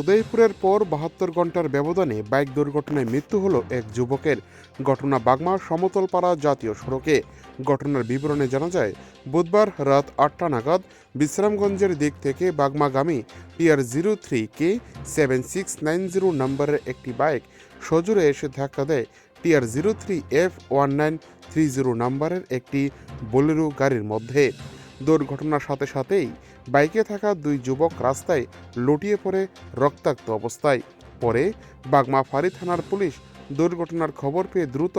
উদয়পুরের পর বাহাত্তর ঘণ্টার ব্যবধানে বাইক দুর্ঘটনায় মৃত্যু হল এক যুবকের। ঘটনা বাগমা সমতলপাড়া জাতীয় সড়কে। ঘটনার বিবরণে জানা যায়, বুধবার রাত আটটা নাগাদ বিশ্রামগঞ্জের দিক থেকে বাগমাগামী TR zero three K seven six nine zero নম্বরের একটি বাইক সজোরে এসে ধাক্কা দেয় TR zero three F one nine three zero নম্বরের একটি বোলেরো গাড়ির মধ্যে। দুর্ঘটনার সাথে সাথেই বাইকে থাকা দুই যুবক রাস্তায় লুটিয়ে পড়ে রক্তাক্ত অবস্থায়। পরে বাগমা ফারি থানার পুলিশ দুর্ঘটনার খবর পেয়ে দ্রুত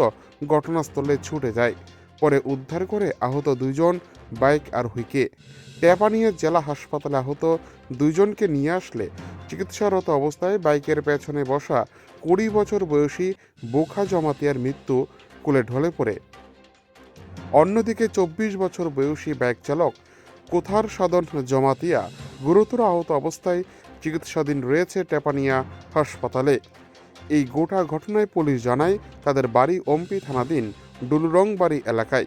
ঘটনাস্থলে ছুটে যায়। পরে উদ্ধার করে আহত দুইজন, বাইক আর হুইকে। টেপানিয়া জেলা হাসপাতালে আহত দুইজনকে নিয়ে আসলে চিকিৎসারত অবস্থায় বাইকের পেছনে বসা কুড়ি বছর বয়সী বোখা জমাতিয়ার মৃত্যু কুলে ঢলে পড়ে। অন্যদিকে চব্বিশ বছর বয়সী বাইক চালক কোথার সাধন জমাতিয়া? গুরুতর আহত অবস্থায় চিকিৎসাধীন রয়েছে টেপানিয়া হাসপাতালে। এই গোটা ঘটনায় পুলিশ জানায়, তাদের বাড়ি ওমপি থানাধীন ডুলুরংবাড়ি এলাকায়।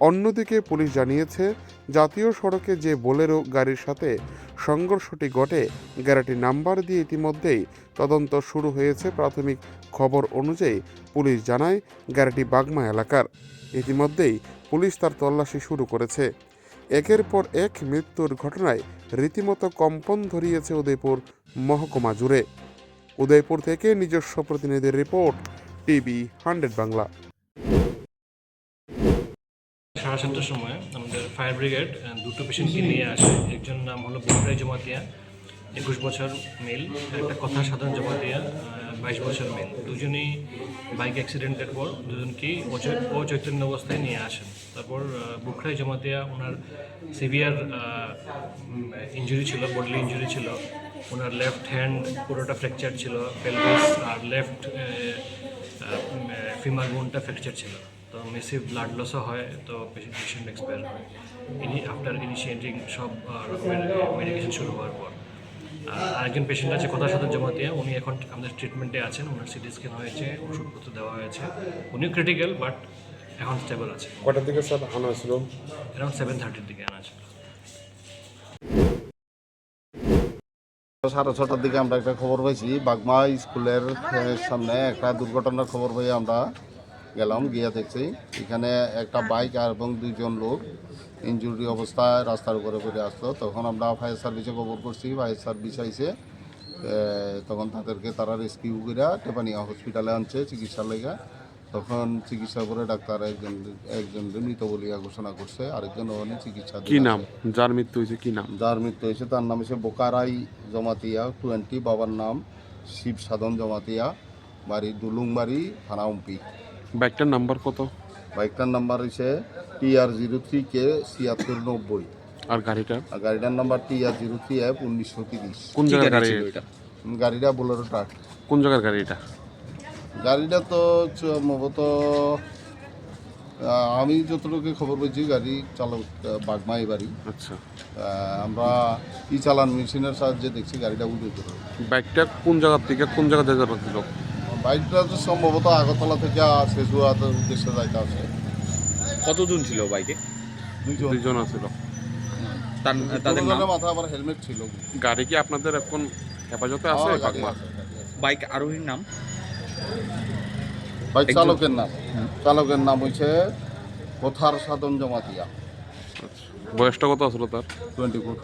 অন্যদিকে পুলিশ জানিয়েছে, জাতীয় সড়কে যে বোলেরো গাড়ির সাথে সংঘর্ষটি ঘটে, গাড়িটির নাম্বার দিয়ে ইতিমধ্যেই তদন্ত শুরু হয়েছে। প্রাথমিক খবর অনুযায়ী পুলিশ জানায়, গাড়িটি বাগমা এলাকার। ইতিমধ্যেই পুলিশ তার তল্লাশি শুরু করেছে। একের পর এক মৃত্যুর ঘটনায় রীতিমতো কম্পন ধরিয়েছে উদয়পুর মহকুমা জুড়ে। উদয়পুর থেকে নিজস্ব প্রতিনিধির রিপোর্ট, টিভি হান্ড্রেড বাংলা। সাড়ে সাতটার সময় আমাদের ফায়ার ব্রিগেড দুটো পেশেন্টকে নিয়ে আসে। একজন নাম হলো বোমরাই জমাতিয়া। একুশ বছর মেল একটা কথা সাধারণ জমাতিয়া বাইশ বছর মেল। দুজনেই বাইক অ্যাক্সিডেন্টের পর দুজনকেই অচৈ- অচৈতন্য অবস্থায় নিয়ে আসেন। তারপর আহ, জমা জমাতিয়া ওনার সিভিয়ার ইঞ্জুরি ছিল বডলি ইঞ্জুরি ছিল। ওনার লেফট হ্যান্ড পুরোটা ফ্র্যাকচার ছিল পেলভিস আর লেফট ফিমার বোনটা ফ্র্যাকচার ছিল। তো মেসিভ ব্লাড লসও হয় তো পেশেন্ট এক্সপায়ার হয়। ইনি আফটার ইনিশিয়েটিং সব রকমের মেডিকেশন শুরু হওয়ার পর। আরেকজন পেশেন্ট আছে কথা সাথে জমাতিয়া উনি এখন আমাদের ট্রিটমেন্টে আছেন ওনার সিটি স্ক্যান হয়েছে ওষুধপত্র দেওয়া হয়েছে। উনিও ক্রিটিক্যাল বাট এখন স্টেবল আছে। কটার দিকে স্যার আনা ছিল অ্যারাউন্ড সেভেন থার্টির দিকে আনা ছিল সাড়ে ছটার দিকে আমরা একটা খবর পাইছি। বাগমা স্কুলের সামনে একটা দুর্ঘটনার খবর পেয়ে আমরা। গেলাম গিয়ে দেখছি। এখানে একটা বাইক আর এবং দুইজন লোক ইনজুরি অবস্থায় রাস্তার উপরে পড়ে আসতো তখন আমরা ফায়ার সার্ভিসে খবর করছি ফায়ার সার্ভিস আইসে তখন তাদেরকে তারা রেস্কিউ করে টেপানিয়া হসপিটালে আনছে চিকিৎসার লেগে। তখন চিকিৎসা করে ডাক্তার একজন একজন মৃত বলিয়া ঘোষণা করছে আরেকজন অনেক চিকিৎসা কি নাম? যার মৃত্যু হয়েছে কি নাম? যার মৃত্যু হয়েছে তার নাম হচ্ছে বোকারাই জমাতিয়া টোয়েন্টি বাবার নাম শিব সাধন জমাতিয়া বাড়ি দুলুংবাড়ি থানা উম্পি। বাইকটার নাম্বার কত? বাইকটার নাম্বার হচ্ছে টিআর জিরো থ্রি কে ছিয়াত্তর নব্বই। আর গাড়িটা? আর গাড়িটার number TR zero three F উনিশশো তিরিশ। কোন জায়গার গাড়ি গাড়িটা বোলেরো ট্রাক কোন জায়গার গাড়ি এটা? গাড়িটা তো সম্ভবত আহ, আমি যতটুকু খবর পেয়েছি গাড়ি চালক বাগমাই বাড়ি। আচ্ছা। আমরা ই চালান মেশিনের সাহায্যে দেখছি গাড়িটা উঠে বাইকটা কোন জায়গার থেকে কোন জায়গা থেকে যাচ্ছিল বাইকটা তো সম্ভবত আগরতলা থেকে শেষুয়াতের উদ্দেশ্যে যাইতে আছে কতজন ছিল বাইকে? দুইজন। দুইজন আছিল। তার তাদের মাথায় আবার হেলমেট ছিল। গাড়ি কি আপনাদের এখন হেফাজতে আছে? হ্যাঁ, আছে। বাইক আরোহীর নাম? বাইক চালকের নাম। চালকের নাম কোথার সাধন জমাতিয়া। আচ্ছা। বয়সটা কত আসলো তার? Twenty four.